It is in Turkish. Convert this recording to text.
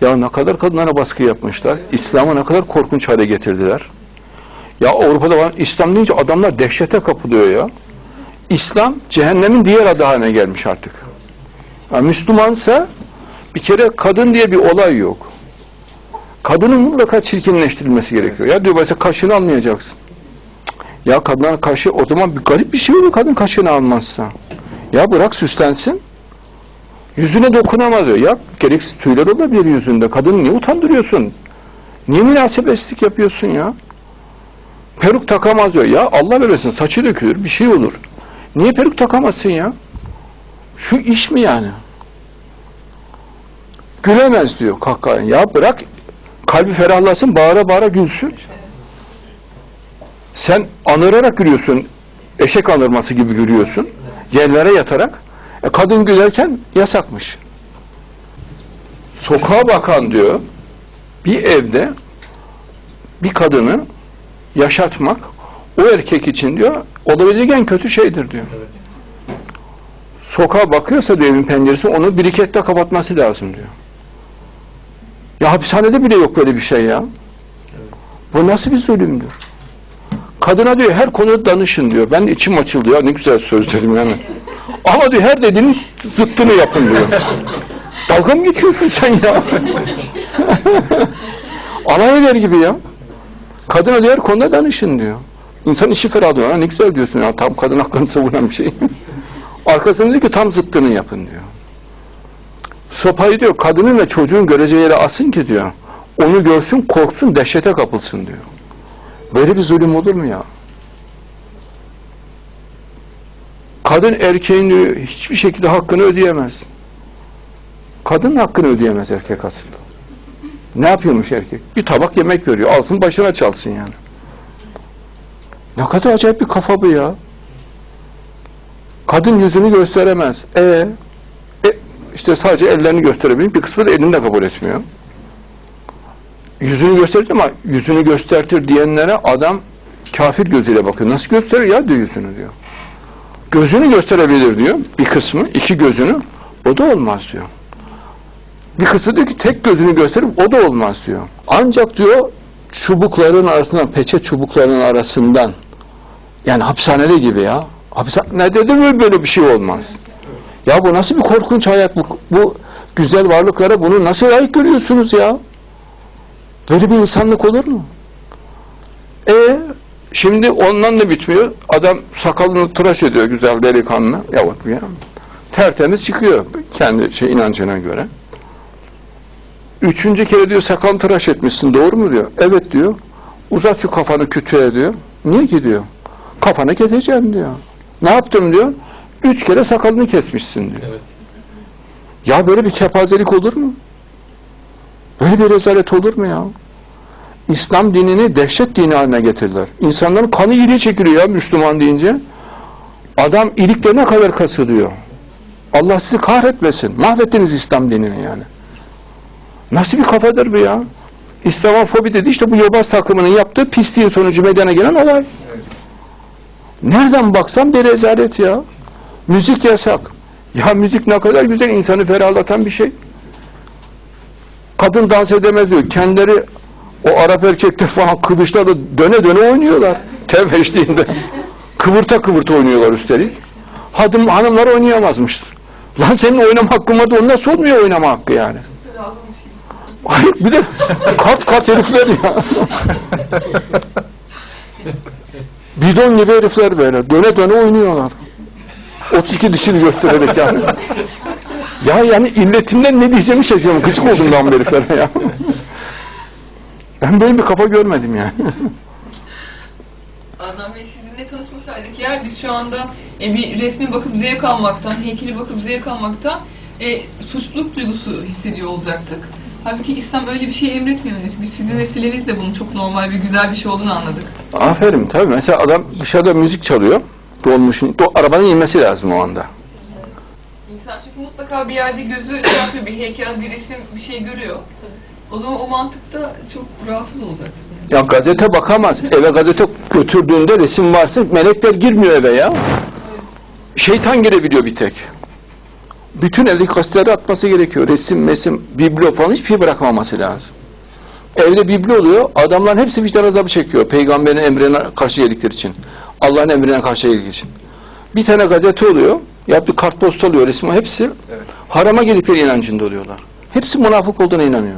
Ya ne kadar kadınlara baskı yapmışlar. İslam'ı ne kadar korkunç hale getirdiler. Ya Avrupa'da var İslam deyince adamlar dehşete kapılıyor ya. İslam cehennemin diğer adı haline gelmiş artık. Ya Müslümansa bir kere kadın diye bir olay yok. Kadının mutlaka çirkinleştirilmesi gerekiyor. Ya diyor mesela kaşını almayacaksın. Ya kadınlar kaşı o zaman bir garip bir şey olur kadın kaşını almazsa. Ya bırak süslensin. Yüzüne dokunamaz diyor. Ya gereksiz tüyler olabilir yüzünde. Kadını niye utandırıyorsun? Niye münasebetsizlik yapıyorsun ya? Peruk takamaz diyor. Ya Allah verirsin saçı dökülür bir şey olur. Niye peruk takamazsın ya? Şu iş mi yani? Gülemez diyor kahkaha. Ya bırak kalbi ferahlasın bağıra bağıra gülsün. Sen anırarak gülüyorsun. Eşek anırması gibi gülüyorsun. Yerlere yatarak. E, kadın gülerken yasakmış. Sokağa bakan diyor bir evde bir kadını yaşatmak o erkek için diyor olabilecek en kötü şeydir diyor. Sokağa bakıyorsa diyor evin penceresi onu biriketle kapatması lazım diyor. Ya hapishanede bile yok böyle bir şey ya. Bu nasıl bir zulümdür? Kadına diyor her konuda danışın diyor. Ben içim açıldı ya ne güzel söz dedim yani. Ama diyor her dediğinin zıttını yapın diyor. Dalga mı geçiyorsun sen ya? Alay eder gibi ya. Kadına diyor her konuda danışın diyor. İnsan işi ferah diyor. Ha, ne güzel diyorsun ya. Tam kadın haklarını savunan bir şey. Arkasında diyor ki tam zıttını yapın diyor. Sopayı diyor kadının ve çocuğun göreceği yere asın ki diyor. Onu görsün, korksun, dehşete kapılsın diyor. Böyle bir zulüm olur mu ya? Kadın erkeğin diyor, hiçbir şekilde hakkını ödeyemez. Kadın hakkını ödeyemez erkek asıl. Ne yapıyormuş erkek? Bir tabak yemek veriyor. Alsın başına çalsın yani. Ne kadar acayip bir kafa bu ya. Kadın yüzünü gösteremez. E, e işte sadece ellerini gösterebilir. Bir kısmı da elini de kabul etmiyor. Yüzünü gösterir ama yüzünü göstertir diyenlere adam kafir gözüyle bakıyor. Nasıl gösterir ya diyor yüzünü diyor. Gözünü gösterebilir diyor bir kısmı, iki gözünü. O da olmaz diyor. Bir kısmı diyor ki tek gözünü gösterip o da olmaz diyor. Ancak diyor çubukların arasından, peçe çubuklarının arasından yani hapishanede gibi ya. Hapishanede de böyle, bir şey olmaz. Ya bu nasıl bir korkunç hayat bu, bu güzel varlıklara bunu nasıl layık görüyorsunuz ya? Böyle bir insanlık olur mu? E şimdi ondan da bitmiyor. Adam sakalını tıraş ediyor güzel delikanlı. Yavut ya. Tertemiz çıkıyor kendi şey inancına göre. Üçüncü kere diyor sakalını tıraş etmişsin doğru mu diyor. Evet diyor. Uzat şu kafanı kütüğe diyor. Niye ki diyor. Kafanı keseceğim diyor. Ne yaptım diyor. Üç kere sakalını kesmişsin diyor. Evet. Ya böyle bir kepazelik olur mu? Böyle bir rezalet olur mu ya? İslam dinini dehşet dini haline getirdiler. İnsanların kanı iyiliği çekiliyor ya Müslüman deyince. Adam iliklerine kadar kasılıyor. Allah sizi kahretmesin. Mahvettiniz İslam dinini yani. Nasıl bir kafadır bu ya? İslamofobi dedi işte bu yobaz takımının yaptığı pisliğin sonucu meydana gelen olay. Nereden baksan bir rezalet ya. Müzik yasak. Ya müzik ne kadar güzel insanı ferahlatan bir şey. Kadın dans edemez diyor. Kendileri o Arap erkekler falan kılıçlarla döne döne oynuyorlar. Tev eşliğinde. Kıvırta kıvırta oynuyorlar üstelik. Hadım, hanımlar oynayamazmış. Lan senin oynama hakkın vardı. Onun nasıl olmuyor oynama hakkı yani? Hayır bir de kart kart herifler ya. Bidon gibi herifler böyle. Döne döne oynuyorlar. 32 dişini göstererek yani. Ya yani illetimden ne diyeceğimi şaşırıyorum. Gıcık oldum lan heriflere ya. Ben böyle bir kafa görmedim yani. Adnan Bey sizinle tanışmasaydık eğer biz şu anda e, bir resme bakıp zevk almaktan, heykeli bakıp zevk almaktan e, suçluluk duygusu hissediyor olacaktık. Halbuki İslam öyle bir şey emretmiyor. Biz sizin vesilenizle bunun çok normal ve güzel bir şey olduğunu anladık. Aferin tabii. Mesela adam dışarıda müzik çalıyor. Dolmuş, do, arabanın inmesi lazım o anda. İnsan çünkü mutlaka bir yerde gözü şey yapıyor, bir heykel, bir resim, bir şey görüyor. O zaman o mantıkta çok rahatsız. Yani. Ya gazete bakamaz. Eve gazete götürdüğünde resim varsa melekler girmiyor eve ya. Şeytan girebiliyor bir tek. bütün evdeki gazeteleri atması gerekiyor. Resim, mesim, biblo falan hiçbir şey bırakmaması lazım. Evde biblo oluyor. Adamların hepsi vicdan azabı çekiyor. Peygamberin emrine karşı geldikleri için. Allah'ın emrine karşı geldikleri için. Bir tane gazete oluyor. Ya bir kartpost oluyor resmi. Hepsi harama geldikleri inancında oluyorlar. Hepsi münafık olduğuna inanıyor.